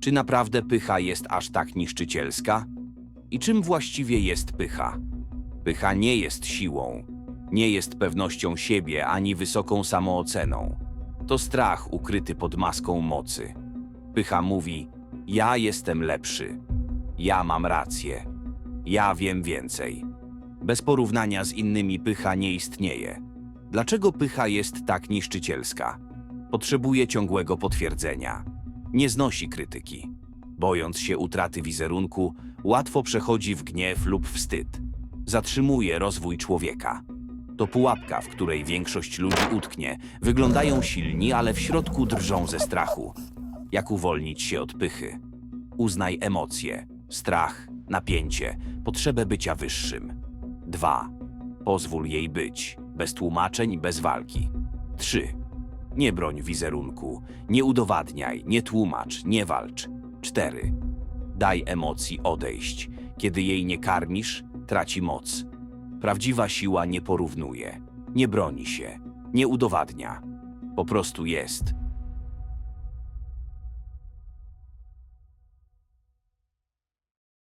Czy naprawdę pycha jest aż tak niszczycielska? I czym właściwie jest pycha? Pycha nie jest siłą, nie jest pewnością siebie ani wysoką samooceną. To strach ukryty pod maską mocy. Pycha mówi: Ja jestem lepszy, ja mam rację, ja wiem więcej. Bez porównania z innymi pycha nie istnieje. Dlaczego pycha jest tak niszczycielska? Potrzebuje ciągłego potwierdzenia. Nie znosi krytyki. Bojąc się utraty wizerunku, łatwo przechodzi w gniew lub wstyd. Zatrzymuje rozwój człowieka. To pułapka, w której większość ludzi utknie. Wyglądają silni, ale w środku drżą ze strachu. Jak uwolnić się od pychy? Uznaj emocje, strach, napięcie, potrzebę bycia wyższym. 2. Pozwól jej być, bez tłumaczeń, bez walki. 3. Nie broń wizerunku, nie udowadniaj, nie tłumacz, nie walcz. 4. Daj emocji odejść. Kiedy jej nie karmisz, traci moc. Prawdziwa siła nie porównuje, nie broni się, nie udowadnia. Po prostu jest.